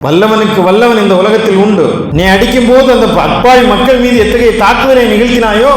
வல்லவனுக்கு வல்லவன் இந்த உலகத்தில் உண்டு. நீ அடிக்கும் போது அந்த அப்பாவி மக்கள் மீது எத்தகைய தாக்குதலை நிகழ்த்தினாயோ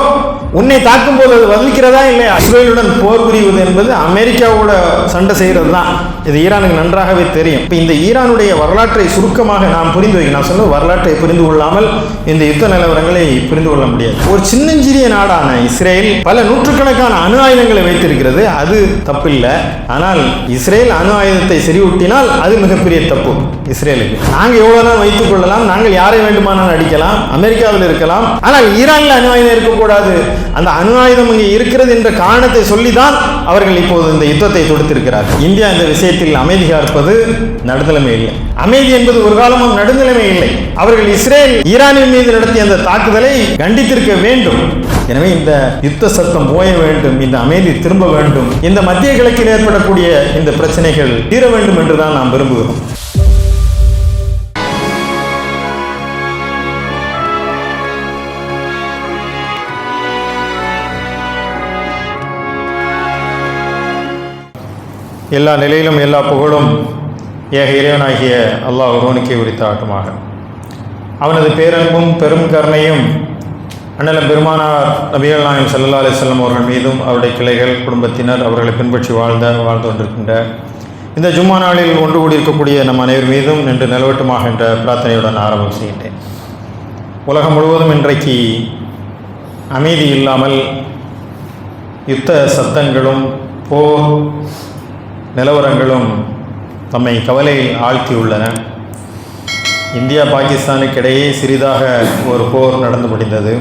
உன்னை தாக்கும் போது அது வதிக்கிறதா இல்லையா? இஸ்ரேலுடன் போர் புரிவது என்பது அமெரிக்காவோட சண்டை செய்கிறது தான் இது ஈரானுக்கு நன்றாகவே தெரியும். இப்போ இந்த ஈரானுடைய வரலாற்றை சுருக்கமாக நாம் புரிந்து வைக்க நான் சொல்ல வரலாற்றை புரிந்து கொள்ளாமல் இந்த யுத்த நிலவரங்களை புரிந்து கொள்ள முடியாது. ஒரு சின்னஞ்சிறிய நாடான இஸ்ரேல் பல நூற்றுக்கணக்கான அணு ஆயுதங்களை வைத்திருக்கிறது. அது தப்பில்லை. ஆனால் இஸ்ரேல் அணு ஆயுதத்தை செறிவூட்டினால் அது மிகப்பெரிய தப்பு இஸ்ரேலுக்கு. நாங்கள் எவ்வளோ நாள் வைத்துக் கொள்ளலாம்? நாங்கள் யாரை வேண்டுமானாலும் அடிக்கலாம்? அமெரிக்காவில் இருக்கலாம். ஆனால் ஈரானில் அணு ஆயுதம் இருக்கக்கூடாது. அந்த அணு ஆயுதம் இங்கே இருக்கிறது என்ற காரணத்தை சொல்லிதான் அவர்கள் இப்போது இந்த யுத்தத்தை தொடுத்திருக்கிறார் இந்தியா இந்த விஷயத்தில் அமைதி காப்பது நடுநிலைமை இல்லை. அமைதி என்பது ஒரு காலமும் நடுநிலைமை இல்லை. அவர்கள் இஸ்ரேல் ஈரானின் மீது நடத்திய அந்த தாக்குதலை கண்டித்திருக்க வேண்டும். எனவே இந்த யுத்த சத்தம் போய வேண்டும் இந்த அமைதி திரும்ப வேண்டும். இந்த மத்திய கிழக்கில் ஏற்படக்கூடிய இந்த பிரச்சனைகள் தீர வேண்டும் என்றுதான் நாம் விரும்புகிறோம். எல்லா நிலையிலும் எல்லா புகழும் ஏக இறைவனாகிய அல்லாஹ் ஒருவனுக்கே உரித்தாட்டுமாக அவனது பேரன்பும் பெரும் கருணையும் அண்ணலம் பெருமானார் நபிகள் நாயம் சல்லா அலிஸ்லாம் அவர்கள் மீதும் அவருடைய கிளைகள் குடும்பத்தினர் அவர்களை பின்பற்றி வாழ்ந்த வாழ்ந்து கொண்டிருக்கின்ற இந்த ஜும்மா நாளில் ஒன்று கூடியிருக்கக்கூடிய நம் அனைவர் மீதும் நின்று நிலவட்டுமாக என்ற பிரார்த்தனையுடன் ஆரம்பம் செய்கின்றேன். உலகம் முழுவதும் இன்றைக்கு அமைதி இல்லாமல் யுத்த சத்தங்களும் போர் நிலவரங்களும் தம்மை கவலையில் ஆழ்த்தியுள்ளன. இந்தியா பாகிஸ்தானுக்கு இடையே சிறிதாக ஒரு போர் நடந்து முடிந்தது.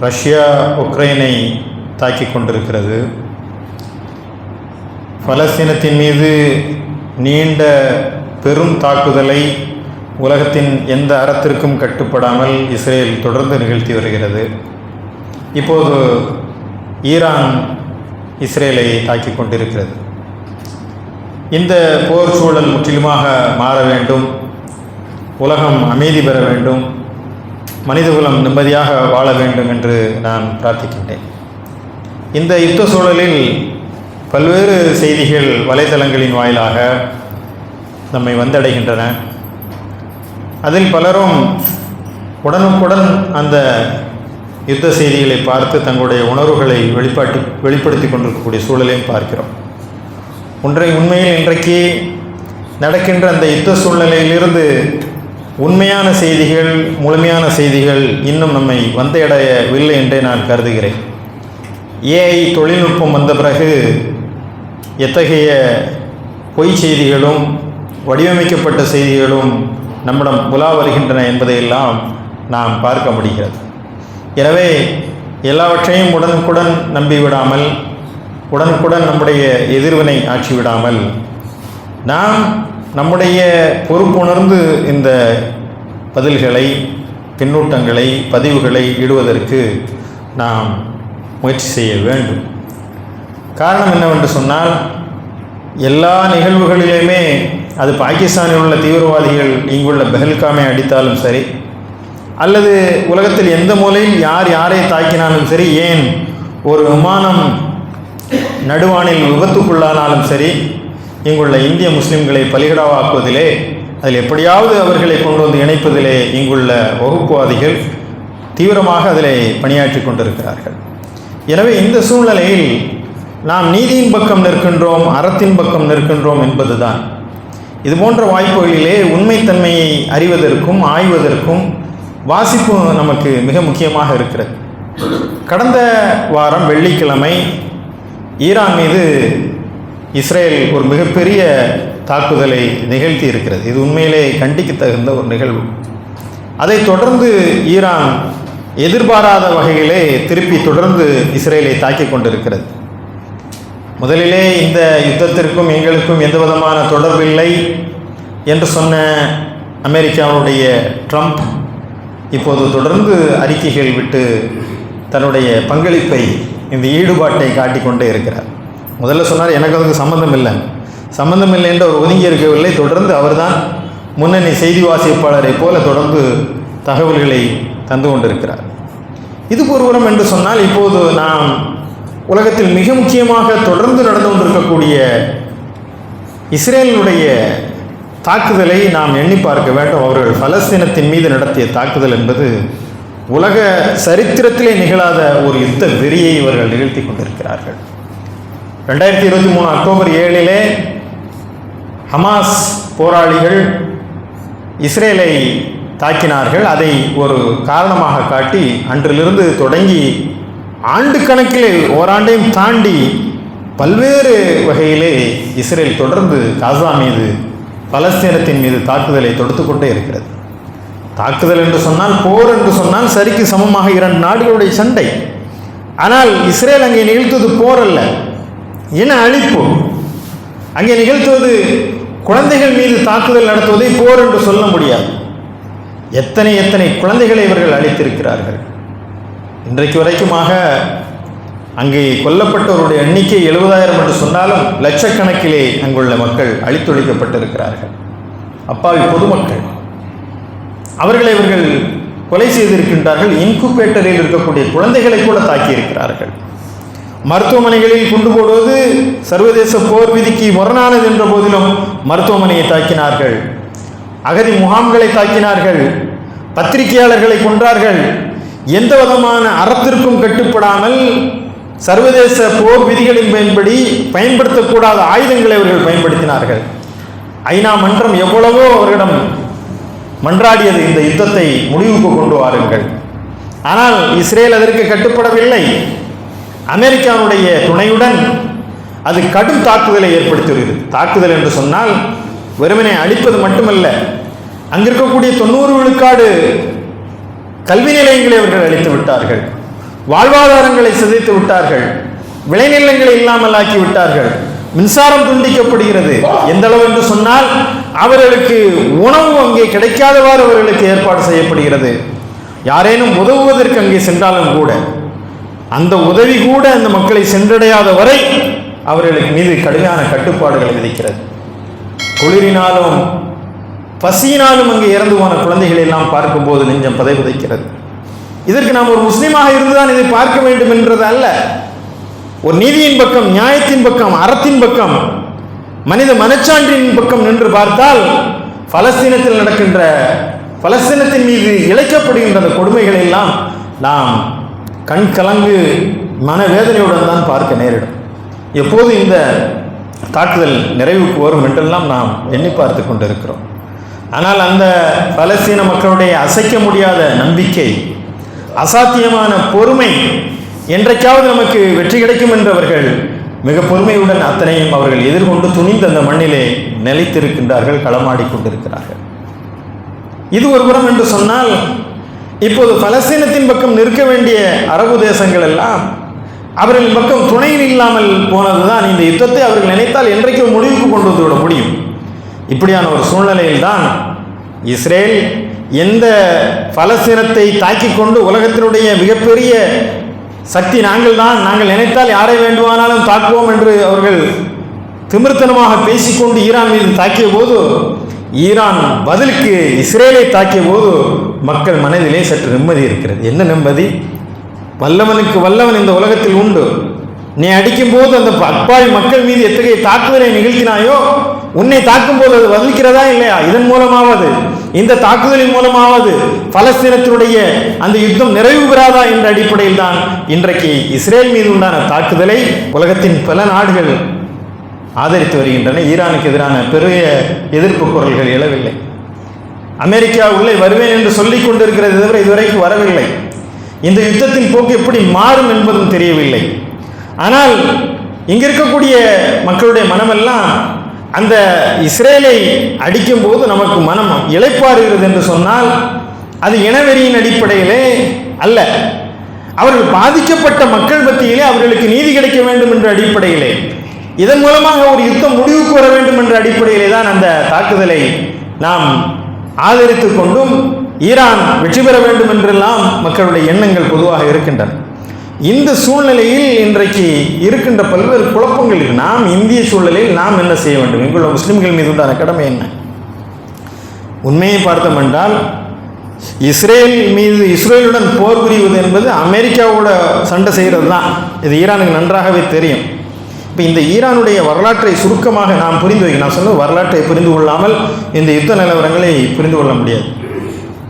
ரஷ்யா உக்ரைனை தாக்கி கொண்டிருக்கிறது. பலஸ்தீனத்தின் மீது நீண்ட பெரும் தாக்குதலை உலகத்தின் எந்த அறத்திற்கும் கட்டுப்படாமல் இஸ்ரேல் தொடர்ந்து நிகழ்த்தி வருகிறது. இப்போது ஈரான் இஸ்ரேலை தாக்கி கொண்டிருக்கிறது. இந்த போர் சூழல் முற்றிலுமாக மாற வேண்டும். உலகம் அமைதி பெற வேண்டும். மனிதகுலம் நிம்மதியாக வாழ வேண்டும் என்று நான் பிரார்த்திக்கின்றேன். இந்த யுத்த சூழலில் பல்வேறு செய்திகள் வலைதளங்களின் வாயிலாக நம்மை வந்தடைகின்றன. அதில் பலரும் உடனுக்குடன் அந்த யுத்த செய்திகளை பார்த்து தங்களுடைய உணர்வுகளை வெளிப்பாட்டு வெளிப்படுத்தி கொண்டிருக்கக்கூடிய சூழலையும் பார்க்கிறோம். ஒன்றை உண்மையில் இன்றைக்கு நடக்கின்ற அந்த யுத்த சூழ்நிலையிலிருந்து உண்மையான செய்திகள் முழுமையான செய்திகள் இன்னும் நம்மை வந்தடையவில்லை என்றே நான் கருதுகிறேன். ஏஐ தொழில்நுட்பம் வந்த பிறகு எத்தகைய பொய் செய்திகளும் வடிவமைக்கப்பட்ட செய்திகளும் நம்மிடம் புலா வருகின்றன என்பதையெல்லாம் நாம் பார்க்க முடிகிறது. எனவே எல்லாவற்றையும் உடனுக்குடன் நம்பிவிடாமல் உடனுக்குடன் நம்முடைய எதிர்வினை ஆட்சி விடாமல் நாம் நம்முடைய பொறுப்புணர்ந்து இந்த பதில்களை பின்னூட்டங்களை பதிவுகளை இடுவதற்கு நாம் முயற்சி செய்ய வேண்டும். காரணம் என்னவென்று சொன்னால் எல்லா நிகழ்வுகளிலுமே அது பாகிஸ்தானில் உள்ள தீவிரவாதிகள் இங்குள்ள பெஹல்காமை அடித்தாலும் சரி அல்லது உலகத்தில் எந்த மூலையில் யார் யாரை தாக்கினாலும் சரி ஏன் ஒரு விமானம் நடுவானில் விபத்துக்குள்ளானாலும் சரி இங்குள்ள இந்திய முஸ்லிம்களை பலிகடாவாக்குவதிலே அதில் எப்படியாவது அவர்களை கொண்டு வந்து இணைப்பதிலே இங்குள்ள வகுப்புவாதிகள் தீவிரமாக அதில் பணியாற்றி கொண்டிருக்கிறார்கள். எனவே இந்த சூழ்நிலையில் நாம் நீதியின் பக்கம் நிற்கின்றோம் அறத்தின் பக்கம் நிற்கின்றோம் என்பதுதான். இது போன்ற வாய்ப்புகளிலே உண்மைத்தன்மையை அறிவதற்கும் ஆய்வதற்கும் வாசிப்பு நமக்கு மிக முக்கியமாக இருக்கிறது. கடந்த வாரம் வெள்ளிக்கிழமை ஈரான் மீது இஸ்ரேல் ஒரு மிகப்பெரிய தாக்குதலை நிகழ்த்தி இருக்கிறது இது உண்மையிலே கண்டிக்க தகுந்த ஒரு நிகழ்வு. அதை தொடர்ந்து ஈரான் எதிர்பாராத வகையிலே திருப்பி தொடர்ந்து இஸ்ரேலை தாக்கி கொண்டிருக்கிறது. முதலிலே இந்த யுத்தத்திற்கும் எங்களுக்கும் எந்த விதமான தொடர்பில்லை என்று சொன்ன அமெரிக்காவுடைய ட்ரம்ப் இப்போது தொடர்ந்து அறிக்கைகள் விட்டு தன்னுடைய பங்களிப்பை இந்த ஈடுபாட்டை காட்டிக்கொண்டே இருக்கிறார். முதல்ல சொன்னார் எனக்கு அதுக்கு சம்மந்தம் இல்லை சம்மந்தம் இல்லை என்று அவர் ஒதுங்கி இருக்கவில்லை. தொடர்ந்து அவர்தான் முன்னணி செய்தி வாசிப்பாளரை போல தொடர்ந்து தகவல்களை தந்து கொண்டிருக்கிறார். இது ஒருபுறம் என்று சொன்னால் இப்போது நாம் உலகத்தில் மிக முக்கியமாக தொடர்ந்து நடந்து கொண்டிருக்கக்கூடிய இஸ்ரேலினுடைய தாக்குதலை நாம் எண்ணி பார்க்க வேண்டும். அவர்கள் பலஸ்தீனத்தின் மீது நடத்திய தாக்குதல் என்பது உலக சரித்திரத்திலே நிகழாத ஒரு யுத்த வெறியை இவர்கள் நிகழ்த்தி கொண்டிருக்கிறார்கள். ரெண்டாயிரத்தி இருபத்தி மூணு அக்டோபர் ஏழிலே ஹமாஸ் போராளிகள் இஸ்ரேலை தாக்கினார்கள். அதை ஒரு காரணமாக காட்டி அன்றிலிருந்து தொடங்கி ஆண்டு கணக்கிலே ஓராண்டையும் தாண்டி பல்வேறு வகையிலே இஸ்ரேல் தொடர்ந்து காசா மீது பலஸ்தீனத்தின் மீது தாக்குதலை தொடுத்து கொண்டே இருக்கிறது. தாக்குதல் என்று சொன்னால் போர் என்று சொன்னால் சரிக்கு சமமாக இரண்டு நாடுகளுடைய சண்டை. ஆனால் இஸ்ரேல் அங்கே நிகழ்த்துவது போர் அல்ல. இன அழிப்பு. அங்கே நிகழ்த்துவது குழந்தைகள் மீது தாக்குதல் நடத்துவதை போர் என்று சொல்ல முடியாது. எத்தனை எத்தனை குழந்தைகளை இவர்கள் அழித்திருக்கிறார்கள். இன்றைக்கு வரைக்குமாக அங்கே கொல்லப்பட்டவருடைய எண்ணிக்கை எழுபதாயிரம் என்று சொன்னாலும் லட்சக்கணக்கிலே அங்குள்ள மக்கள் அழித்தொழிக்கப்பட்டிருக்கிறார்கள். அப்பாவி பொதுமக்கள். அவர்களை இவர்கள் கொலை செய்திருக்கின்றார்கள். இன்குபேட்டரில் இருக்கக்கூடிய குழந்தைகளை கூட தாக்கியிருக்கிறார்கள். மருத்துவமனைகளில் கொண்டு போடுவது சர்வதேச போர் விதிக்கு முரணானது என்ற போதிலும் மருத்துவமனையை தாக்கினார்கள். அகதி முகாம்களை தாக்கினார்கள். பத்திரிகையாளர்களை கொன்றார்கள். எந்த விதமான அறத்திற்கும் கட்டுப்படாமல் சர்வதேச போர் விதிகளின் பயன்படி பயன்படுத்தக்கூடாத ஆயுதங்களை அவர்கள் பயன்படுத்தினார்கள். ஐநா மன்றம் எவ்வளவோ அவர்களிடம் மன்றாடியது இந்த யுத்தத்தை முடிவுக்கு கொண்டு வாருங்கள். ஆனால் இஸ்ரேல் அதற்கு கட்டுப்படவில்லை. அமெரிக்காவுடைய துணையுடன் அது கடும் தாக்குதலை ஏற்படுத்தியுள்ளது. தாக்குதல் என்று சொன்னால் வெறுமனை அழிப்பது மட்டுமல்ல அங்கிருக்கக்கூடிய தொண்ணூறு விழுக்காடு கல்வி நிலையங்களை அவர்கள் அழித்து விட்டார்கள். வாழ்வாதாரங்களை சிதைத்து விட்டார்கள். விளைநிலங்களை இல்லாமல் ஆக்கி விட்டார்கள். மின்சாரம் துண்டிக்கப்படுகிறது. எந்த அளவு என்று சொன்னால் அவர்களுக்கு உணவு அங்கே கிடைக்காதவாறு அவர்களுக்கு ஏற்பாடு செய்யப்படுகிறது. யாரேனும் உதவுவதற்கு அங்கே சென்றாலும் கூட அந்த உதவி கூட அந்த மக்களை சென்றடையாத வரை அவர்களுக்கு மீது கடுமையான கட்டுப்பாடுகளை விதிக்கிறது. குளிரினாலும் பசியினாலும் அங்கே இறந்து போன குழந்தைகளை எல்லாம் பார்க்கும்போது நெஞ்சம் பதை புதைக்கிறது இதற்கு நாம் ஒரு முஸ்லீமாக இருந்துதான் இதை பார்க்க வேண்டும் என்றது அல்ல. ஒரு நீதியின் பக்கம் நியாயத்தின் பக்கம் அறத்தின் பக்கம் மனித மனச்சான்றின் பக்கம் நின்று பார்த்தால் பலஸ்தீனத்தில் நடக்கின்ற பலஸ்தீனத்தின் மீது இழைக்கப்படுகின்ற அந்த கொடுமைகளை எல்லாம் நாம் கண் கலங்கு மனவேதனையுடன் தான் பார்க்க நேரிடும். எப்போது இந்த தாக்குதல் நிறைவுக்கு வரும் என்றெல்லாம் நாம் எண்ணி பார்த்து கொண்டிருக்கிறோம். ஆனால் அந்த பலஸ்தீன மக்களுடைய அசைக்க முடியாத நம்பிக்கை அசாத்தியமான பொறுமை என்றைக்காவது நமக்கு வெற்றி கிடைக்கும் என்றவர்கள் மிக பொறுமையுடன் அத்தனையும் அவர்கள் எதிர்கொண்டு துணிந்து அந்த மண்ணிலே நிலைத்திருக்கின்றார்கள் களமாடி கொண்டிருக்கிறார்கள். இது ஒரு புறம் என்று சொன்னால் இப்போது பலஸ்தீனத்தின் பக்கம் நிற்க வேண்டிய அரபு தேசங்கள் எல்லாம் அவர்கள் பக்கம் துணை இல்லாமல் போனதுதான் இந்த யுத்தத்தை அவர்கள் நினைத்தால் என்றைக்கும் முடிவுக்கு கொண்டு வந்து விட முடியும். இப்படியான ஒரு சூழ்நிலையில் தான் இஸ்ரேல் எந்த பலஸ்தீனத்தை தாக்கிக் கொண்டு உலகத்தினுடைய மிகப்பெரிய சக்தி நாங்கள் தான் நாங்கள் நினைத்தால் யாரை வேண்டுமானாலும் தாக்குவோம் என்று அவர்கள் திமிர்த்தனமாக பேசிக்கொண்டு ஈரான் மீது தாக்கிய போது ஈரான் பதிலுக்கு இஸ்ரேலை தாக்கிய போது மக்கள் மனதிலே சற்று நிம்மதி இருக்கிறது. என்ன நிம்மதி? வல்லவனுக்கு வல்லவன் இந்த உலகத்தில் உண்டு. நீ அடிக்கும்போது அந்த அப்பாவி மக்கள் மீது எத்தகைய தாக்குதலை நிகழ்த்தினாயோ உன்னை தாக்கும் போது அது வதிக்கிறதா இல்லையா? இதன் மூலமாவது. இந்த தாக்குதலின் மூலமாவது பலஸ்தீனத்தினுடைய அந்த யுத்தம் நிறைவு பெறாதா என்ற அடிப்படையில் தான் இன்றைக்கு இஸ்ரேல் மீது உண்டான தாக்குதலை உலகத்தின் பல நாடுகள் ஆதரித்து வருகின்றன. ஈரானுக்கு எதிரான பெரிய எதிர்ப்பு குரல்கள் எழவில்லை. அமெரிக்கா உள்ளே வருவேன் என்று சொல்லிக் கொண்டிருக்கிறது தவிர இதுவரைக்கும் வரவில்லை. இந்த யுத்தத்தின் போக்கு எப்படி மாறும் என்பதும் தெரியவில்லை. ஆனால் இங்கே இருக்கக்கூடிய மக்களுடைய மனமெல்லாம் அந்த இஸ்ரேலை அடிக்கும்போது நமக்கு மனம் இளைப்பாறுகிறது என்று சொன்னால் அது இனவெறியின் அடிப்படையிலே அல்ல. அவர்கள் பாதிக்கப்பட்ட மக்கள் மத்தியிலே அவர்களுக்கு நீதி கிடைக்க வேண்டும் என்ற அடிப்படையிலே. இதன் மூலமாக ஒரு யுத்தம் முடிவுக்கு வர வேண்டும் என்ற அடிப்படையிலே தான் அந்த தாக்குதலை நாம் ஆதரித்துக் கொண்டும் ஈரான் வெற்றி பெற வேண்டும் என்றெல்லாம் மக்களுடைய எண்ணங்கள் பொதுவாக இருக்கின்றன. இந்த சூழ்நிலையில் இன்றைக்கு இருக்கின்ற பல்வேறு குழப்பங்களுக்கு நாம் இந்திய சூழ்நிலையில் நாம் என்ன செய்ய வேண்டும்? இங்குள்ள முஸ்லிம்கள் மீது உண்டான கடமை என்ன? உண்மையை பார்த்தோம் என்றால் இஸ்ரேல் மீது இஸ்ரேலுடன் போர் புரிவது என்பது அமெரிக்காவோட சண்டை செய்கிறது தான். இது ஈரானுக்கு நன்றாகவே தெரியும். இப்போ இந்த ஈரானுடைய வரலாற்றை சுருக்கமாக நாம் புரிந்து வைக்க நான் சொன்னது வரலாற்றை புரிந்து கொள்ளாமல் இந்த யுத்த நிலவரங்களை புரிந்து கொள்ள முடியாது.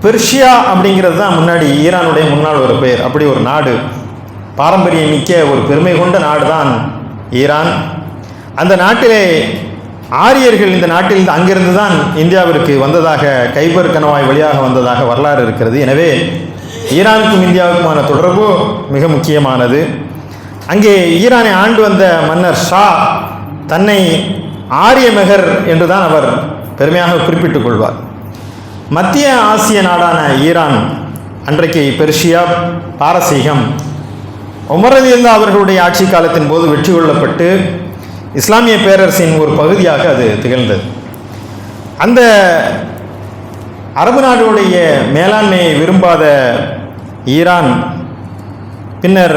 பெர்ஷியா அப்படிங்கிறது தான் முன்னாடி ஈரானுடைய முன்னாள் ஒரு பெயர். அப்படி ஒரு நாடு. பாரம்பரியம் மிக்க ஒரு பெருமை கொண்ட நாடு தான் ஈரான். அந்த நாட்டிலே ஆரியர்கள் இந்த நாட்டில் அங்கிருந்து தான் இந்தியாவிற்கு வந்ததாக கைபர் கணவாய் வழியாக வந்ததாக வரலாறு இருக்கிறது. எனவே ஈரானுக்கும் இந்தியாவுக்குமான தொடர்பு மிக முக்கியமானது. அங்கே ஈரானை ஆண்டு வந்த மன்னர் ஷா தன்னை ஆரிய மெகர் என்று தான் அவர் பெருமையாக குறிப்பிட்டுக் கொள்வார். மத்திய ஆசிய நாடான ஈரான் அன்றைக்கு பெர்ஷியா பாரசீகம் உமரலில்லா அவர்களுடைய ஆட்சி காலத்தின் போது வெற்றி கொள்ளப்பட்டு இஸ்லாமிய பேரரசின் ஒரு பகுதியாக அது திகழ்ந்தது. அந்த அரபு நாடுடைய மேலாண்மையை விரும்பாத ஈரான் பின்னர்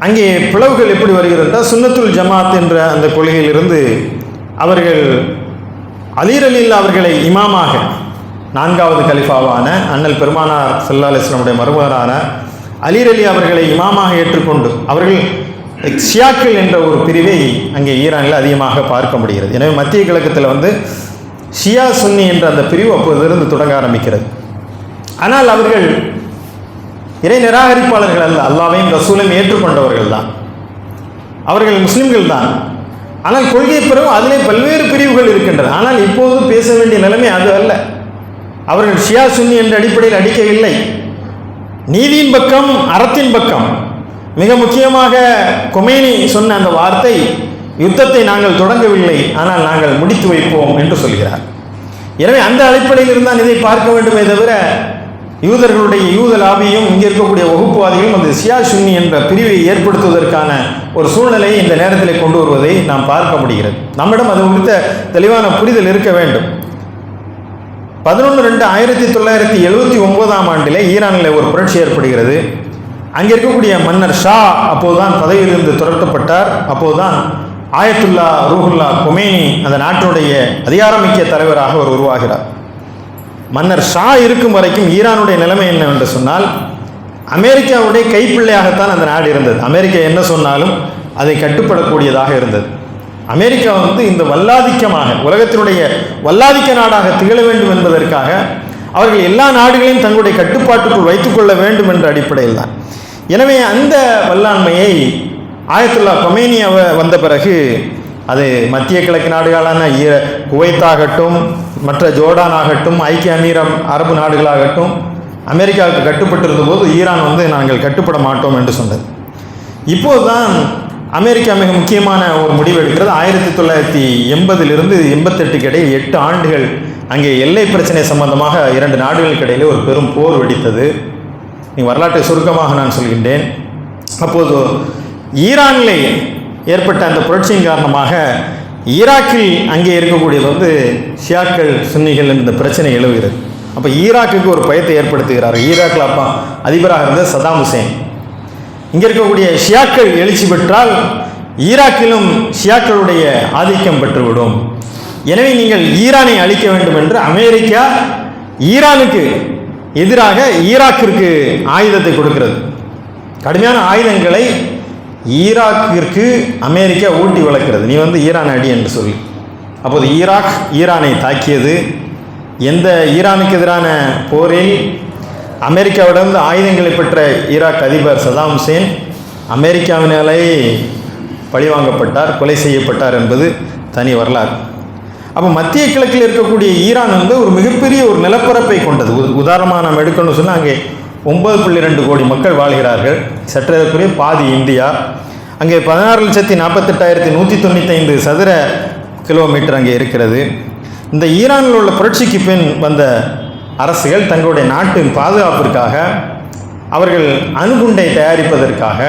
அங்கே பிளவுகள் எப்படி வருகிறது சுன்னத்துல் ஜமாத் என்ற அந்த கொள்கையிலிருந்து அவர்கள் அலீர் அலில் அவர்களை இமாமாக நான்காவது கலிஃபாவான அண்ணல் பெருமானார் சல்லா அலிஸ்லாமுடைய மருமகரான அலீர் அலி அவர்களை இமாமாக ஏற்றுக்கொண்டு அவர்கள் ஷியாக்கள் என்ற ஒரு பிரிவை அங்கே ஈரானில் அதிகமாக பார்க்க முடிகிறது. எனவே மத்திய கிழக்கத்தில் வந்து ஷியா சுன்னி என்ற அந்த பிரிவு அப்போதிலிருந்து தொடங்க ஆரம்பிக்கிறது. ஆனால் அவர்கள் இறை நிராகரிப்பாளர்கள் அல்ல அல்லாவையும் ரசூலையும் ஏற்றுக்கொண்டவர்கள் தான். அவர்கள் முஸ்லிம்கள் தான். ஆனால் கொள்கை பிறகு அதிலே பல்வேறு பிரிவுகள் இருக்கின்றன. ஆனால் இப்போது பேச வேண்டிய நிலைமை அது அல்ல. அவர்கள் ஷியா சுன்னி என்ற அடிப்படையில் அடிக்கவில்லை. நீதியின் பக்கம் அறத்தின் பக்கம். மிக முக்கியமாக கொமேனி சொன்ன அந்த வார்த்தை யுத்தத்தை நாங்கள் தொடங்கவில்லை ஆனால் நாங்கள் முடித்து வைப்போம் என்று சொல்கிறார். எனவே அந்த அடிப்படையில் இருந்தால் இதை பார்க்க வேண்டுமே தவிர யூதர்களுடைய யூத லாபியும் இங்கே இருக்கக்கூடிய வகுப்புவாதிகளும் அந்த சியா சுன்னி என்ற பிரிவை ஏற்படுத்துவதற்கான ஒரு சூழ்நிலையை இந்த நேரத்தில் கொண்டு வருவதை நாம் பார்க்க முடிகிறது. நம்மிடம் அது குறித்த தெளிவான புரிதல் இருக்க வேண்டும். பதினொன்று ரெண்டு ஆயிரத்தி தொள்ளாயிரத்தி எழுபத்தி ஒன்பதாம் ஆண்டில் ஈரானில் ஒரு புரட்சி ஏற்படுகிறது. அங்கே இருக்கக்கூடிய மன்னர் ஷா அப்போதுதான் பதவியிலிருந்து துரத்தப்பட்டார். அப்போதுதான் ஆயத்துல்லா ரூஹுல்லா கொமேனி அந்த நாட்டினுடைய அதிகாரமிக்க தலைவராக அவர் உருவாகிறார். மன்னர் ஷா இருக்கும் வரைக்கும் ஈரானுடைய நிலைமை என்னவென்று சொன்னால் அமெரிக்காவுடைய கைப்பிள்ளையாகத்தான் அந்த நாடு இருந்தது. அமெரிக்கா என்ன சொன்னாலும் அதை கட்டுப்படக்கூடியதாக இருந்தது. அமெரிக்கா வந்து இந்த வல்லாதிக்கமாக உலகத்தினுடைய வல்லாதிக்க நாடாக திகழ வேண்டும் என்பதற்காக அவர்கள் எல்லா நாடுகளையும் தங்களுடைய கட்டுப்பாட்டுக்குள் வைத்துக்கொள்ள வேண்டும் என்ற அடிப்படையில் தான். எனவே அந்த வல்லாண்மையை ஆயத்துல்லா கொமேனி அவ வந்த பிறகு அது மத்திய கிழக்கு நாடுகளான ஈர குவைத்தாகட்டும் மற்ற ஜோர்டான் ஆகட்டும் ஐக்கிய அமீரம் அரபு நாடுகளாகட்டும் அமெரிக்காவுக்கு கட்டுப்பட்டிருந்த போது ஈரான் வந்து நாங்கள் கட்டுப்பட மாட்டோம் என்று சொன்னது. இப்போதுதான் அமெரிக்கா மிக முக்கியமான ஒரு முடிவு எடுக்கிறது. ஆயிரத்தி தொள்ளாயிரத்தி எண்பதிலிருந்து எண்பத்தெட்டுக்கு இடையில் எட்டு ஆண்டுகள் அங்கே எல்லை பிரச்சனை சம்பந்தமாக இரண்டு நாடுகளுக்கு இடையிலே ஒரு பெரும் போர் வெடித்தது. நீ வரலாற்றை சுருக்கமாக நான் சொல்கின்றேன். அப்போது ஈரானிலே ஏற்பட்ட அந்த புரட்சியின் காரணமாக ஈராக்கில் அங்கே இருக்கக்கூடியது வந்து ஷியாக்கள் சுன்னிகள் என்ற பிரச்சனை எழுகிறது. அப்போ ஈராக்குக்கு ஒரு பயத்தை ஏற்படுத்துகிறார் ஈராக்கில் அப்பா அதிபராக இருந்த சதாம் ஹுசேன். இங்கே இருக்கக்கூடிய ஷியாக்கள் எழுச்சி பெற்றால் ஈராக்கிலும் ஷியாக்களுடைய ஆதிக்கம் பெற்றுவிடும். எனவே நீங்கள் ஈரானை அழிக்க வேண்டும் என்று அமெரிக்கா ஈரானுக்கு எதிராக ஈராக்கிற்கு ஆயுதத்தை கொடுக்கிறது. கடுமையான ஆயுதங்களை ஈராக்கிற்கு அமெரிக்கா ஊட்டி வளர்க்கிறது. நீ வந்து ஈரான் அடி என்று சொல்லி. அப்போது ஈராக் ஈரானை தாக்கியது. எந்த ஈரானுக்கு எதிரான போரில் அமெரிக்காவிடமிருந்து ஆயுதங்களை பெற்ற ஈராக் அதிபர் சதாம் ஹுசேன் அமெரிக்காவினாலே பழிவாங்கப்பட்டார் கொலை செய்யப்பட்டார் என்பது தனி வரலாறு. அப்போ மத்திய கிழக்கில் இருக்கக்கூடிய ஈரான் வந்து ஒரு மிகப்பெரிய ஒரு நிலப்பரப்பை கொண்டது. உ- உதாரணமாக நாம் எடுக்கணும்னு சொன்னால் அங்கே ஒன்பது புள்ளி ரெண்டு கோடி மக்கள் வாழ்கிறார்கள். சற்றேறக்குரிய பாதி இந்தியா. அங்கே பதினாறு லட்சத்தி நாற்பத்தெட்டாயிரத்தி நூற்றி தொண்ணூத்தைந்து சதுர கிலோமீட்டர் அங்கே இருக்கிறது. இந்த ஈரானில் உள்ள புரட்சிக்கு பின் வந்த அரசுகள் தங்களுடைய நாட்டின் பாதுகாப்பிற்காக அவர்கள் அணுகுண்டை தயாரிப்பதற்காக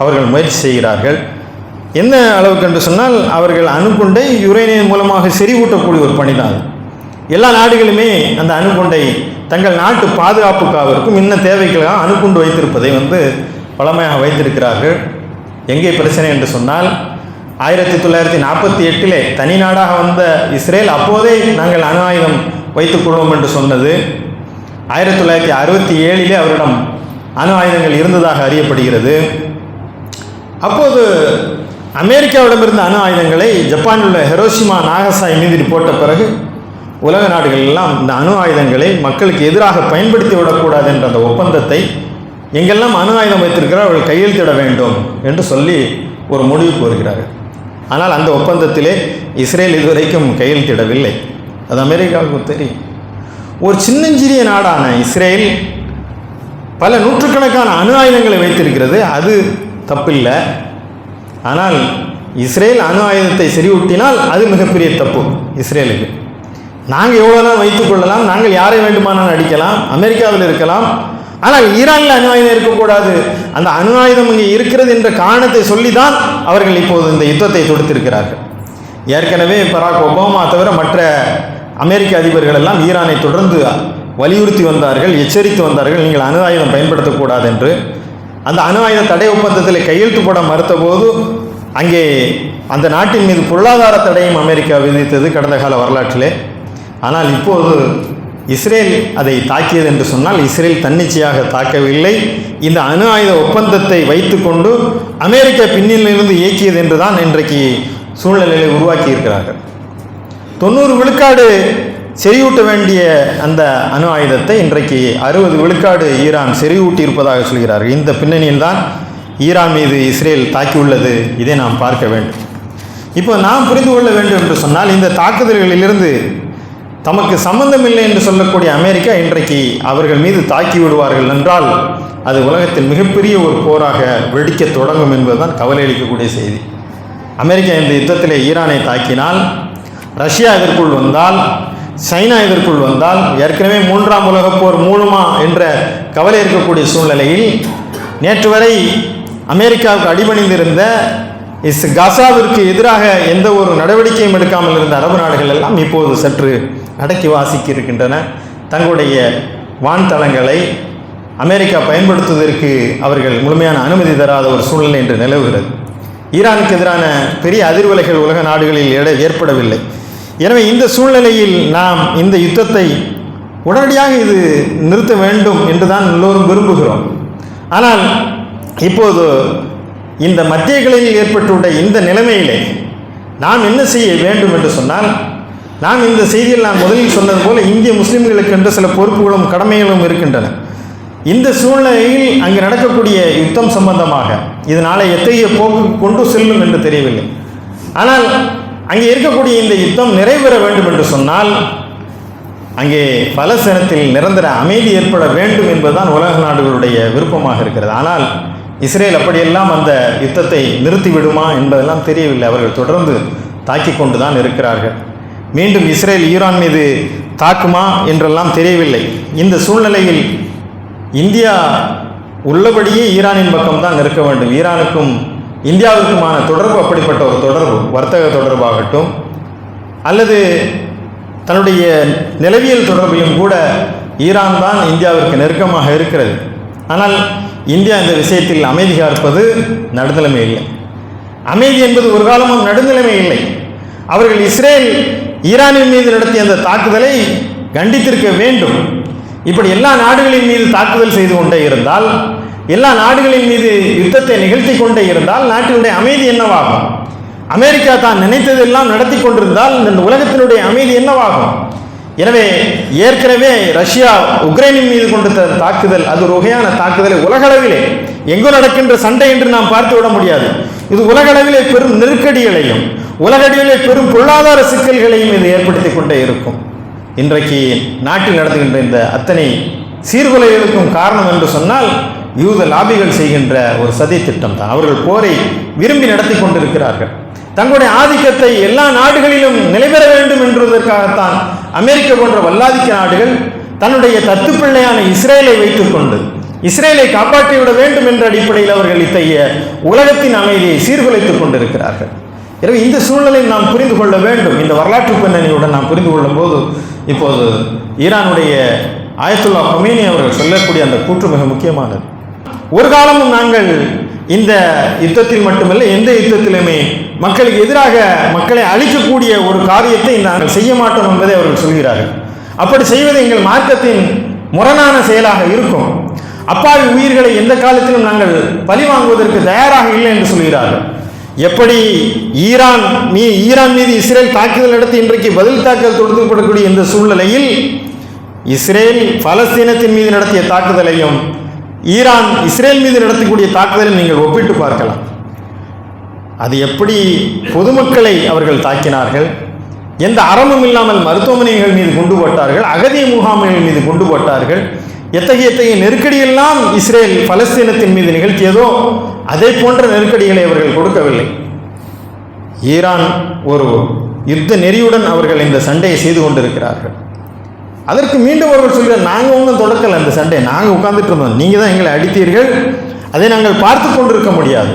அவர்கள் முயற்சி செய்கிறார்கள். என்ன அளவுக்கு என்று சொன்னால் அவர்கள் அணுகுண்டை யுரேனியம் மூலமாக செறிவூட்டக்கூடிய ஒரு பணிதான். எல்லா நாடுகளுமே அந்த அணுகுண்டை தங்கள் நாட்டு பாதுகாப்புக்காக இருக்கும் இன்ன தேவைக்காக அணுகுண்டு வைத்திருப்பதை வந்து பழமையாக வைத்திருக்கிறார்கள். எங்கே பிரச்சனை என்று சொன்னால் ஆயிரத்தி தொள்ளாயிரத்தி நாற்பத்தி எட்டிலே தனி நாடாக வந்த இஸ்ரேல் அப்போதே நாங்கள் அணு ஆயுதம் வைத்துக் கொள்வோம் என்று சொன்னது. ஆயிரத்தி தொள்ளாயிரத்தி அறுபத்தி ஏழிலே அவரிடம் அணு ஆயுதங்கள் இருந்ததாக அறியப்படுகிறது. அப்போது அமெரிக்காவிடமிருந்த அணு ஆயுதங்களை ஜப்பானில் உள்ள ஹெரோசிமா நாகசாய் மீது போட்ட பிறகு உலக நாடுகள் எல்லாம் இந்த அணு ஆயுதங்களை மக்களுக்கு எதிராக பயன்படுத்தி விடக்கூடாது என்ற அந்த ஒப்பந்தத்தை எங்கெல்லாம் அணு ஆயுதம் வைத்திருக்கிறார் அவர்கள் கையெழுத்திட வேண்டும் என்று சொல்லி ஒரு முடிவுக்கு வருகிறார்கள் ஆனால் அந்த ஒப்பந்தத்திலே இஸ்ரேல் இதுவரைக்கும் கையெழுத்திடவில்லை அது அமெரிக்காவுக்கு தெரியும். ஒரு சின்னஞ்சிறிய நாடான இஸ்ரேல் பல நூற்றுக்கணக்கான அணு ஆயுதங்களை வைத்திருக்கிறது. அது தப்பில்லை. ஆனால் இஸ்ரேல் அணு ஆயுதத்தை செறிவூட்டினால் அது மிகப்பெரிய தப்பு இஸ்ரேலுக்கு. நாங்கள் எவ்வளோ நாள் வைத்துக் கொள்ளலாம்? நாங்கள் யாரை வேண்டுமானாலும் அடிக்கலாம். அமெரிக்காவில் இருக்கலாம். ஆனால் ஈரானில் அணு ஆயுதம் இருக்கக்கூடாது. அந்த அணு ஆயுதம் இங்கே இருக்கிறது என்ற காரணத்தை சொல்லி தான் அவர்கள் இப்போது இந்த யுத்தத்தை தொடுத்திருக்கிறார்கள். ஏற்கனவே பராக் ஒபாமா தவிர மற்ற அமெரிக்க அதிபர்கள் எல்லாம் ஈரானை தொடர்ந்து வலியுறுத்தி வந்தார்கள் எச்சரித்து வந்தார்கள் நீங்கள் அணு ஆயுதம் பயன்படுத்தக்கூடாது என்று. அந்த அணு ஆயுத தடை ஒப்பந்தத்தில் கையெழுத்து போட மறுத்தபோது அங்கே அந்த நாட்டின் மீது பொருளாதார தடையும் அமெரிக்கா விதித்தது கடந்த கால வரலாற்றிலே. ஆனால் இப்போது இஸ்ரேல் அதை தாக்கியது என்று சொன்னால் இஸ்ரேல் தன்னிச்சையாக தாக்கவில்லை. இந்த அணு ஆயுத ஒப்பந்தத்தை வைத்துக்கொண்டு அமெரிக்கா பின்னிலிருந்து இயக்கியது என்றுதான் இன்றைக்கு சூழ்நிலையை உருவாக்கி இருக்கிறார்கள் தொண்ணூறு விழுக்காடு செறிவூட்ட வேண்டிய அந்த அணு ஆயுதத்தை இன்றைக்கு அறுபது விழுக்காடு ஈரான் செறிவூட்டி இருப்பதாக சொல்கிறார்கள். இந்த பின்னணியில் தான் ஈரான் மீது இஸ்ரேல் தாக்கியுள்ளது. இதை நாம் பார்க்க வேண்டும். இப்போ நாம் புரிந்து கொள்ள வேண்டும் என்று சொன்னால் இந்த தாக்குதல்களிலிருந்து தமக்கு சம்பந்தமில்லை என்று சொல்லக்கூடிய அமெரிக்கா இன்றைக்கு அவர்கள் மீது தாக்கி விடுவார்கள் என்றால் அது உலகத்தில் மிகப்பெரிய ஒரு போராக வெடிக்க தொடங்கும் என்பதுதான் கவலை அளிக்கக்கூடிய செய்தி. அமெரிக்கா இந்த யுத்தத்திலே ஈரானை தாக்கினால் ரஷ்யா இதற்குள் வந்தால் சைனா இதற்குள் வந்தால் ஏற்கனவே மூன்றாம் உலகப் போர் மூணுமா என்ற கவலை இருக்கக்கூடிய சூழ்நிலையில் நேற்று வரை அமெரிக்காவுக்கு அடிபணிந்திருந்த இஸ் காசாவிற்கு எதிராக எந்த ஒரு நடவடிக்கையும் எடுக்காமல் இருந்த அரபு நாடுகள் எல்லாம் இப்போது சற்று அடக்கி வாசிக்க இருக்கின்றன தங்களுடைய வான்தளங்களை அமெரிக்கா பயன்படுத்துவதற்கு அவர்கள் முழுமையான அனுமதி தராத ஒரு சூழ்நிலை என்று நிலவுகிறது. ஈரானுக்கு எதிரான பெரிய அதிர்வலைகள் உலக நாடுகளில் எட ஏற்படவில்லை. எனவே இந்த சூழ்நிலையில் நாம் இந்த யுத்தத்தை உடனடியாக இது நிறுத்த வேண்டும் என்று தான் எல்லோரும் விரும்புகிறோம். ஆனால் இப்போது இந்த மத்திய கிளையில் ஏற்பட்டுள்ள இந்த நிலைமையிலே நாம் என்ன செய்ய வேண்டும் என்று சொன்னால் நாம் இந்த செய்தியில் நான் முதலில் சொன்னது போல இந்திய முஸ்லிம்களுக்கு என்று சில பொறுப்புகளும் கடமைகளும் இருக்கின்றன. இந்த சூழ்நிலையில் அங்கு நடக்கக்கூடிய யுத்தம் சம்பந்தமாக இதனால் எத்தகைய போக்கு கொண்டு செல்லும் என்று தெரியவில்லை. ஆனால் அங்கே இருக்கக்கூடிய இந்த யுத்தம் நிறைவேற வேண்டும் என்று சொன்னால் அங்கே பலஸ்தீனத்தில் நிரந்தர அமைதி ஏற்பட வேண்டும் என்பதுதான் உலக நாடுகளுடைய விருப்பமாக இருக்கிறது. ஆனால் இஸ்ரேல் அப்படியெல்லாம் அந்த யுத்தத்தை நிறுத்திவிடுமா என்பதெல்லாம் தெரியவில்லை. அவர்கள் தொடர்ந்து தாக்கி கொண்டு தான் இருக்கிறார்கள். மீண்டும் இஸ்ரேல் ஈரான் மீது தாக்குமா என்றெல்லாம் தெரியவில்லை. இந்த சூழ்நிலையில் இந்தியா உள்ளபடியே ஈரானின் பக்கம்தான் இருக்க வேண்டும். ஈரானுக்கும் இந்தியாவிற்குமான தொடர்பு அப்படிப்பட்ட ஒரு தொடர்பு வர்த்தக தொடர்பாகட்டும் அல்லது தன்னுடைய நிலவியல் தொடர்பையும் கூட ஈரான் தான் இந்தியாவிற்கு நெருக்கமாக இருக்கிறது. ஆனால் இந்தியா இந்த விஷயத்தில் அமைதி காப்பது நடுநிலைமை இல்லை. அமைதி என்பது ஒரு காலமும் நடுநிலைமை இல்லை. அவர்கள் இஸ்ரேல் ஈரானின் மீது நடத்திய அந்த தாக்குதலை கண்டித்திருக்க வேண்டும். இப்படி எல்லா நாடுகளின் மீது தாக்குதல் செய்து கொண்டே இருந்தால் எல்லா நாடுகளின் மீது யுத்தத்தை நிகழ்த்தி கொண்டே இருந்தால் நாட்டினுடைய அமைதி என்னவாகும்? அமெரிக்கா தான் நினைத்ததெல்லாம் நடத்தி கொண்டிருந்தால் இந்த உலகத்தினுடைய அமைதி என்னவாகும்? எனவே ஏற்கனவே ரஷ்யா உக்ரைனின் மீது கொண்டிருந்த தாக்குதல் அது ஒரு வகையான தாக்குதலை உலகளவிலே. எங்கு நடக்கின்ற சண்டை என்று நாம் பார்த்து விட முடியாது. இது உலகளவிலே பெரும் நெருக்கடிகளையும் உலகளவிலே பெரும் பொருளாதார சிக்கல்களையும் இது ஏற்படுத்தி கொண்டே இருக்கும். இன்றைக்கு நாட்டில் நடத்துகின்ற இந்த அத்தனை சீர்குலைகளுக்கும் காரணம் என்று சொன்னால் யூத லாபிகள் செய்கின்ற ஒரு சதி திட்டம் தான். அவர்கள் போரை விரும்பி நடத்தி கொண்டிருக்கிறார்கள். தங்களுடைய ஆதிக்கத்தை எல்லா நாடுகளிலும் நிலைபெற வேண்டும் என்பதற்காகத்தான் அமெரிக்க போன்ற வல்லாதிக்க நாடுகள் தன்னுடைய தத்துப்பிள்ளையான இஸ்ரேலை வைத்துக்கொண்டு இஸ்ரேலை காப்பாற்றிவிட வேண்டும் என்ற அடிப்படையில் அவர்கள் இத்தகைய உலகத்தின் அமைதியை சீர்குலைத்துக் கொண்டிருக்கிறார்கள். எனவே இந்த சூழ்நிலையில் நாம் புரிந்து கொள்ள வேண்டும். இந்த வரலாற்று பின்னணியுடன் நாம் புரிந்து கொள்ளும் போது இப்போது ஈரானுடைய ஆயத்துல்லா ஹொமேனி அவர்கள் சொல்லக்கூடிய அந்த கூற்று மிக முக்கியமானது. ஒரு காலமும் நாங்கள் இந்த யுத்தத்தில் மட்டுமல்ல எந்த யுத்தத்திலுமே மக்களுக்கு எதிராக மக்களை அழிக்கக்கூடிய ஒரு காரியத்தை நாங்கள் செய்ய மாட்டோம் என்பதை அவர்கள் சொல்கிறார்கள். அப்படி செய்வது எங்கள் மார்க்கத்தின் முரணான செயலாக இருக்கும். அப்பாவி உயிர்களை எந்த காலத்திலும் நாங்கள் பழி வாங்குவதற்கு தயாராக இல்லை என்று சொல்கிறார்கள். எப்படி ஈரான் மீ ஈரான் மீது இஸ்ரேல் தாக்குதல் நடத்தி இன்றைக்கு பதில் தாக்குதல் தொடுக்கப்படக்கூடிய இந்த சூழ்நிலையில் இஸ்ரேல் பலஸ்தீனத்தின் மீது நடத்திய தாக்குதலையும் ஈரான் இஸ்ரேல் மீது நடத்தக்கூடிய தாக்குதலையும் நீங்கள் ஒப்பிட்டு பார்க்கலாம். அது எப்படி பொதுமக்களை அவர்கள் தாக்கினார்கள்? எந்த அறமும் இல்லாமல் மருத்துவமனைகள் மீது கொண்டு போட்டார்கள்? அகதிய முகாம்கள் மீது கொண்டு போட்டார்கள்? எத்தகைய எத்தகைய நெருக்கடியெல்லாம் இஸ்ரேல் பலஸ்தீனத்தின் மீது நிகழ்த்தியதோ அதே போன்ற நெருக்கடிகளை அவர்கள் கொடுக்கவில்லை. ஈரான் ஒரு யுத்த நெறியுடன் அவர்கள் இந்த சண்டையை செய்து கொண்டிருக்கிறார்கள். அதற்கு மீண்டும் அவர்கள் சொல்கிறார் நாங்கள் ஒன்றும் தொடக்கலை அந்த சண்டை நாங்கள் உட்கார்ந்துட்டு இருந்தோம். நீங்கள் தான் எங்களை அடித்தீர்கள். அதை நாங்கள் பார்த்து கொண்டிருக்க முடியாது.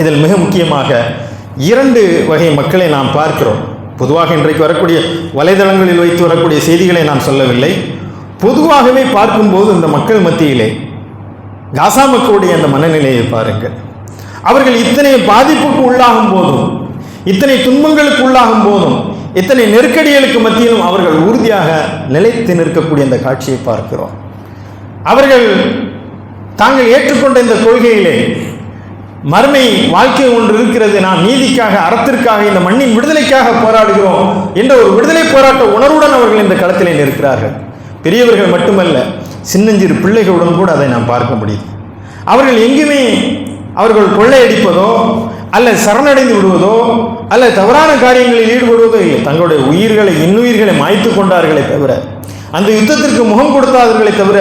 இதில் மிக முக்கியமாக இரண்டு வகை மக்களை நாம் பார்க்கிறோம். பொதுவாக இன்றைக்கு வரக்கூடிய வலைதளங்களில் வைத்து வரக்கூடிய செய்திகளை நான் சொல்லவில்லை. பொதுவாகவே பார்க்கும்போது இந்த மக்கள் மத்தியிலே காசா மக்களுடைய அந்த மனநிலையை பாருங்கள். அவர்கள் இத்தனை பாதிப்புக்கு உள்ளாகும் போதும் இத்தனை துன்பங்களுக்கு உள்ளாகும் போதும் இத்தனை நெருக்கடிகளுக்கு மத்தியிலும் அவர்கள் உறுதியாக நிலைத்து நிற்கக்கூடிய அந்த காட்சியை பார்க்கிறோம். அவர்கள் தாங்கள் ஏற்றுக்கொண்ட இந்த கொள்கையிலே மறுமை வாழ்க்கை ஒன்று இருக்கிறது நாம் நீதிக்காக அறத்திற்காக இந்த மண்ணின் விடுதலைக்காக போராடுகிறோம் என்ற ஒரு விடுதலை போராட்ட உணர்வுடன் அவர்கள் இந்த களத்திலே நிற்கிறார்கள். பெரியவர்கள் மட்டுமல்ல சின்னஞ்சிறு பிள்ளைகளுடன் கூட அதை நாம் பார்க்க முடியுது அவர்கள் எங்குமே அவர்கள் கொள்ளையடிப்பதோ அல்ல சரணடைந்து விடுவதோ அல்ல தவறான காரியங்களில் ஈடுபடுவதோ இல்லை. தங்களுடைய உயிர்களை இன்னுயிர்களை மாய்த்து கொண்டார்களே தவிர அந்த யுத்தத்திற்கு முகம் கொடுத்தார்களே தவிர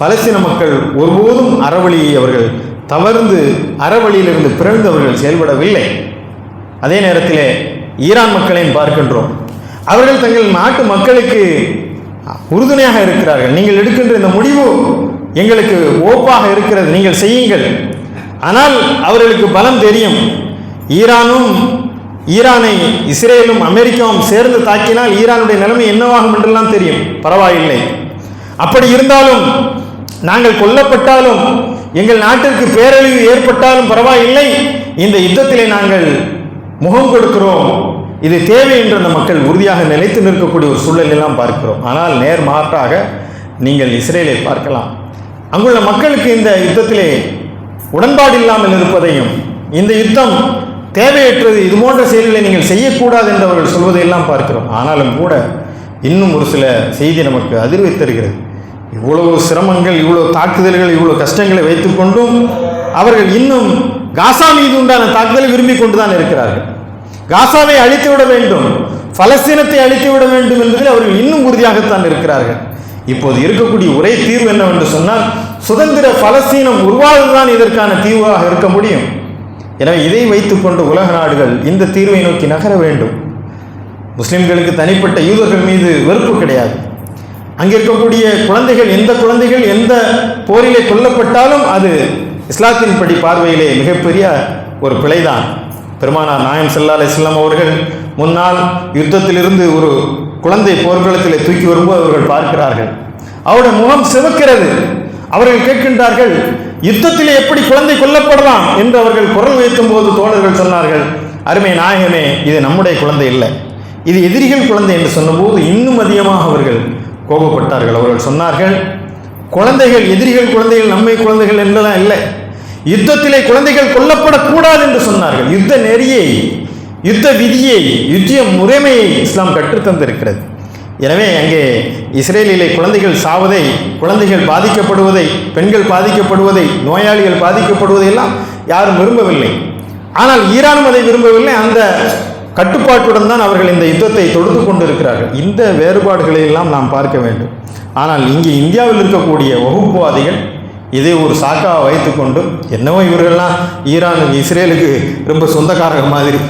பலஸ்தீன மக்கள் ஒருபோதும் அறவழியை அவர்கள் தவறுந்து அறவழியிலிருந்து பிறந்து அவர்கள் செயல்படவில்லை. அதே நேரத்திலே ஈரான் மக்களையும் பார்க்கின்றோம். அவர்கள் தங்கள் நாட்டு மக்களுக்கு உறுதுணையாக இருக்கிறார்கள். நீங்கள் எடுக்கின்ற இந்த முடிவு எங்களுக்கு ஓப்பாக இருக்கிறது. நீங்கள் செய்யுங்கள். ஆனால் அவர்களுக்கு பலம் தெரியும். ஈரானும் ஈரானை இஸ்ரேலும் அமெரிக்காவும் சேர்ந்து தாக்கினால் ஈரானுடைய நிலைமை என்னவாகும் என்றெல்லாம் தெரியும். பரவாயில்லை. அப்படி இருந்தாலும் நாங்கள் கொல்லப்பட்டாலும் எங்கள் நாட்டிற்கு பேரழிவு ஏற்பட்டாலும் பரவாயில்லை. இந்த யுத்தத்திலே நாங்கள் முகம் கொடுக்கிறோம். இது தேவை என்று அந்த மக்கள் உறுதியாக நிலைத்து நிற்கக்கூடிய ஒரு சூழலெல்லாம் பார்க்கிறோம். ஆனால் நேர் மாற்றாக நீங்கள் இஸ்ரேலை பார்க்கலாம். அங்குள்ள மக்களுக்கு இந்த யுத்தத்திலே உடன்பாடு இல்லாமல் இருப்பதையும் இந்த யுத்தம் தேவையற்றது இது போன்ற செயல்களை நீங்கள் செய்யக்கூடாது என்று அவர்கள் சொல்வதையெல்லாம் பார்க்கிறோம். ஆனாலும் கூட இன்னும் ஒரு சில செய்தி நமக்கு அதிர்வை தருகிறது. இவ்வளவு சிரமங்கள் இவ்வளோ தாக்குதல்கள் இவ்வளோ கஷ்டங்களை வைத்துக்கொண்டும் அவர்கள் இன்னும் காசா மீது உண்டான தாக்குதலை விரும்பி கொண்டுதான் இருக்கிறார்கள். காசாவை அழித்து விட வேண்டும் பலஸ்தீனத்தை அழித்து விட வேண்டும் என்பதில் அவர்கள் இன்னும் உறுதியாகத்தான் இருக்கிறார்கள். இப்போது இருக்கக்கூடிய ஒரே தீர்வு என்னவென்று சொன்னால் சுதந்திர பலஸ்தீனம் உருவாவதுதான் இதற்கான தீர்வாக இருக்க முடியும். எனவே இதை வைத்துக்கொண்டு உலக நாடுகள் இந்த தீர்வை நோக்கி நகர வேண்டும். முஸ்லிம்களுக்கு தனிப்பட்ட யூதர்கள் மீது வெறுப்பு கிடையாது. அங்கே இருக்கக்கூடிய குழந்தைகள் எந்த குழந்தைகள் எந்த போரிலே கொல்லப்பட்டாலும் அது இஸ்லாத்தின் படி பார்வையிலே மிகப்பெரிய ஒரு பிழைதான். பெருமானார் நாயம் சல்லா அலிஸ்லாம் அவர்கள் முன்னால் யுத்தத்திலிருந்து ஒரு குழந்தை போர்க்களத்தில் தூக்கி வரும்போது அவர்கள் பார்க்கிறார்கள். அவருடைய முகம் சிவக்கிறது அவர்கள் கேட்கின்றார்கள் யுத்தத்தில் எப்படி குழந்தை கொல்லப்படலாம்? என்று அவர்கள் குரல் வைக்கும் போது தோழர்கள் சொன்னார்கள் அருமை நாயகமே இது நம்முடைய குழந்தை இல்லை. இது எதிரிகள் குழந்தை என்று சொன்னபோது இன்னும் அதிகமாக அவர்கள் கோபப்பட்டார்கள். அவர்கள் சொன்னார்கள் குழந்தைகள் எதிரிகள் குழந்தைகள் நம்மை குழந்தைகள் என்றெல்லாம் இல்லை. யுத்தத்திலே குழந்தைகள் கொல்லப்படக்கூடாது என்று சொன்னார்கள். யுத்த நெறியை யுத்த விதியை யுத்திய முறைமையை இஸ்லாம் கற்றுத்தந்திருக்கிறது எனவே அங்கே இஸ்ரேலிலே குழந்தைகள் சாவதை குழந்தைகள் பாதிக்கப்படுவதை பெண்கள் பாதிக்கப்படுவதை நோயாளிகள் பாதிக்கப்படுவதை எல்லாம் யாரும் விரும்பவில்லை. ஆனால் ஈரானும் அதை விரும்பவில்லை. அந்த கட்டுப்பாட்டுடன் தான் அவர்கள் இந்த யுத்தத்தை தொடுத்து கொண்டிருக்கிறார்கள். இந்த வேறுபாடுகளை எல்லாம் நாம் பார்க்க வேண்டும். ஆனால் இங்கே இந்தியாவில் இருக்கக்கூடிய வகுப்புவாதிகள் இதை ஒரு சாக்காக வைத்துக்கொண்டு என்னவோ இவர்கள்லாம் ஈரானுக்கு இஸ்ரேலுக்கு ரொம்ப சொந்தக்காரங்க மாதிரி.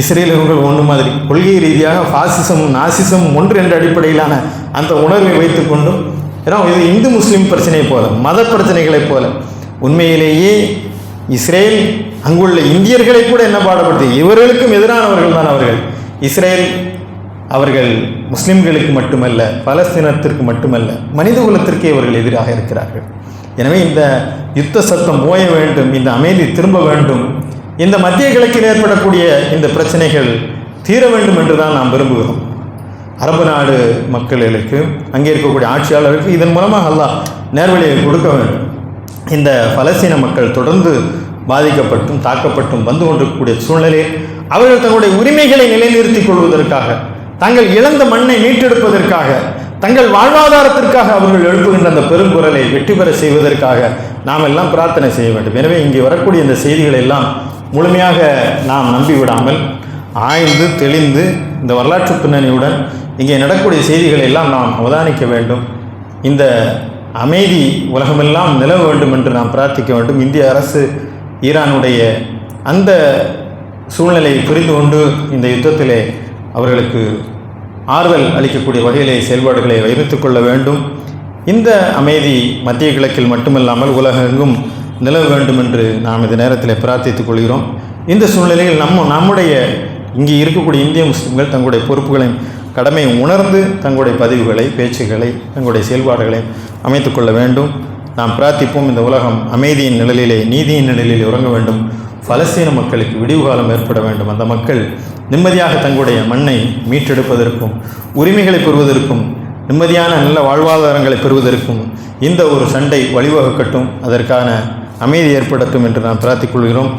இஸ்ரேல் இவர்கள் ஒன்று மாதிரி. கொள்கை ரீதியாக ஃபாசிசம் நாசிசம் ஒன்று என்ற அடிப்படையிலான அந்த உணர்வை வைத்துக்கொண்டும் ஏன்னா இது இந்து முஸ்லீம் பிரச்சனை போல மத பிரச்சனைகளைப் போல. உண்மையிலேயே இஸ்ரேல் அங்குள்ள இந்தியர்களை கூட என்ன பாடுபடுத்தி இவர்களுக்கும் எதிரானவர்கள் தான் அவர்கள். இஸ்ரேல் அவர்கள் முஸ்லிம்களுக்கு மட்டுமல்ல பலஸ்தீனத்திற்கு மட்டுமல்ல மனித குலத்திற்கே இவர்கள் எதிராக இருக்கிறார்கள். எனவே இந்த யுத்த சத்தம் ஓய வேண்டும் இந்த அமைதி திரும்ப வேண்டும் இந்த மத்திய கிழக்கில் ஏற்படக்கூடிய இந்த பிரச்சனைகள் தீர வேண்டும் என்று தான் நாம் விரும்புகிறோம். அரபு நாடு மக்களுக்கு அங்கே இருக்கக்கூடிய ஆட்சியாளர்களுக்கு இதன் மூலமாக அல்லாஹ் நேர்வழியை கொடுக்க வேண்டும். இந்த பலஸ்தீன மக்கள் தொடர்ந்து பாதிக்கப்பட்டும் தாக்கப்பட்டும் வந்து கொண்டிருக்கக்கூடிய சூழ்நிலையில் அவர்கள் தங்களுடைய உரிமைகளை நிலைநிறுத்திக் கொள்வதற்காக தங்கள் இழந்த மண்ணை மீட்டெடுப்பதற்காக தங்கள் வாழ்வாதாரத்திற்காக அவர்கள் எழுப்புகின்ற அந்த பெருங்குரலை வெற்றி பெற செய்வதற்காக நாம் எல்லாம் பிரார்த்தனை செய்ய வேண்டும். எனவே இங்கே வரக்கூடிய இந்த செய்திகளை எல்லாம் முழுமையாக நாம் நம்பிவிடாமல் ஆய்ந்து தெளிந்து இந்த வரலாற்று பின்னணியுடன் இங்கே நடக்கக்கூடிய செய்திகளை எல்லாம் நாம் அவதானிக்க வேண்டும். இந்த அமைதி உலகமெல்லாம் நிலவ வேண்டும் என்று நாம் பிரார்த்திக்க வேண்டும். இந்திய அரசு ஈரானுடைய அந்த சூழ்நிலையை புரிந்து கொண்டு இந்த யுத்தத்திலே அவர்களுக்கு ஆறுதல் அளிக்கக்கூடிய வகையிலே செயல்பாடுகளை வைத்துக் கொள்ள வேண்டும். இந்த அமைதி மத்திய கிழக்கில் மட்டுமல்லாமல் உலகெங்கும் நிலவ வேண்டும் என்று நாம் இந்த நேரத்தில் பிரார்த்தித்துக் கொள்கிறோம். இந்த சூழ்நிலையில் நம்ம நம்முடைய இங்கே இருக்கக்கூடிய இந்திய முஸ்லிம்கள் தங்களுடைய பொறுப்புகளையும் கடமையை உணர்ந்து தங்களுடைய பதிவுகளை பேச்சுகளை தங்களுடைய செயல்பாடுகளை அமைத்து கொள்ள வேண்டும். நாம் பிரார்த்திப்போம் இந்த உலகம் அமைதியின் நிழலிலே நீதியின் நிழலிலே உறங்க வேண்டும். பலஸ்தீன மக்களுக்கு விடிவு காலம் ஏற்பட வேண்டும். அந்த மக்கள் நிம்மதியாக தங்களுடைய மண்ணை மீட்டெடுப்பதற்கும் உரிமைகளை பெறுவதற்கும் நிம்மதியான நல்ல வாழ்வாதாரங்களை பெறுவதற்கும் இந்த ஒரு சண்டை வழிவகுக்கட்டும். அதற்கான அமைதி ஏற்படட்டும் என்று நாம் பிரார்த்திக் கொள்கிறோம்.